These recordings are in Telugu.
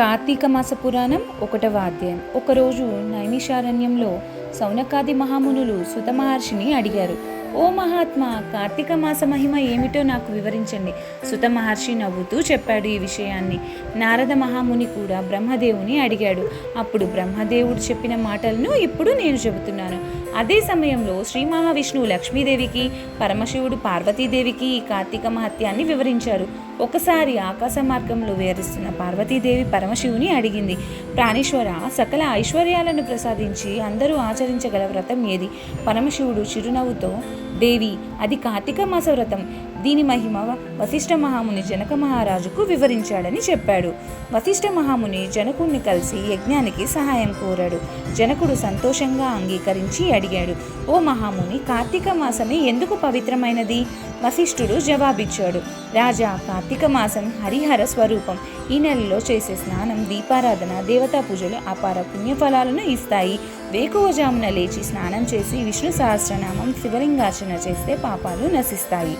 కార్తీక మాస పురాణం ఒకటవ అధ్యాయం. ఒకరోజు నైమిషారణ్యంలో సౌనకాది మహామునులు సుత మహర్షిని అడిగారు. ఓ మహాత్మా కార్తీక మాస మహిమ ఏమిటో నాకు వివరించండి సుత మహర్షి నవ్వుతూ చెప్పాడు ఈ విషయాన్ని. నారద మహాముని కూడా బ్రహ్మదేవుని అడిగాడు. అప్పుడు బ్రహ్మదేవుడు చెప్పిన మాటలను ఇప్పుడు నేను చెబుతున్నాను. అదే సమయంలో శ్రీ మహావిష్ణువు లక్ష్మీదేవికి పరమశివుడు పార్వతీదేవికి ఈ కార్తీక మహత్యాన్ని వివరించారు. ఒకసారి ఆకాశ మార్గంలో వేరిస్తున్న పార్వతీదేవి పరమశివుని అడిగింది. ప్రాణేశ్వర సకల ఐశ్వర్యాలను ప్రసాదించి అందరూ ఆచరించగల వ్రతం ఏది? పరమశివుడు చిరునవ్వుతో దేవి అది కార్తీక మాస వ్రతం. దీని మహిమ వశిష్ఠ మహాముని జనక మహారాజుకు వివరించాడని చెప్పాడు. వశిష్ఠ మహాముని జనకుణ్ణి కలిసి యజ్ఞానికి సహాయం కోరాడు. జనకుడు సంతోషంగా అంగీకరించి అడిగాడు ఓ మహాముని కార్తీక మాసమే ఎందుకు పవిత్రమైనది? వశిష్ఠుడు జవాబిచ్చాడు రాజా కార్తీక మాసం హరిహర స్వరూపం. ఈ నెలలో చేసే స్నానం దీపారాధన దేవతా పూజలు అపార పుణ్యఫలాలను ఇస్తాయి. వేకువజామున లేచి స్నానం చేసి విష్ణు సహస్రనామం శివలింగార్చన చేస్తే పాపాలు నశిస్తాయి.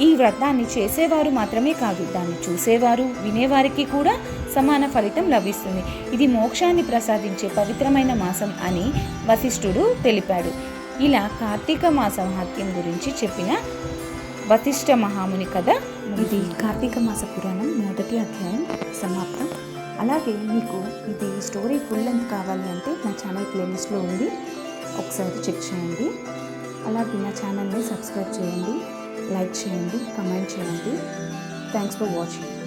ఈ వ్రతాన్ని చేసేవారు మాత్రమే కాదు దాన్ని చూసేవారు వినేవారికి కూడా సమాన ఫలితం లభిస్తుంది. ఇది మోక్షాన్ని ప్రసాదించే పవిత్రమైన మాసం అని వశిష్ఠుడు తెలిపాడు. ఇలా కార్తీక మాస మహత్యం గురించి చెప్పిన వశిష్ఠ మహాముని కథ ఇది కార్తీక మాస పురాణం మొదటి అధ్యాయం సమాప్తం. అలాగే మీకు ఇది స్టోరీ ఫుల్ లెంత్ కావాలి అంటే నా ఛానల్ ప్లేలిస్ట్లో ఉంది. ఒకసారి చెక్ చేయండి. అలాగే నా ఛానల్ని సబ్స్క్రైబ్ చేయండి. లైక్ చేయండి కమెంట్ చేయండి. Thanks for watching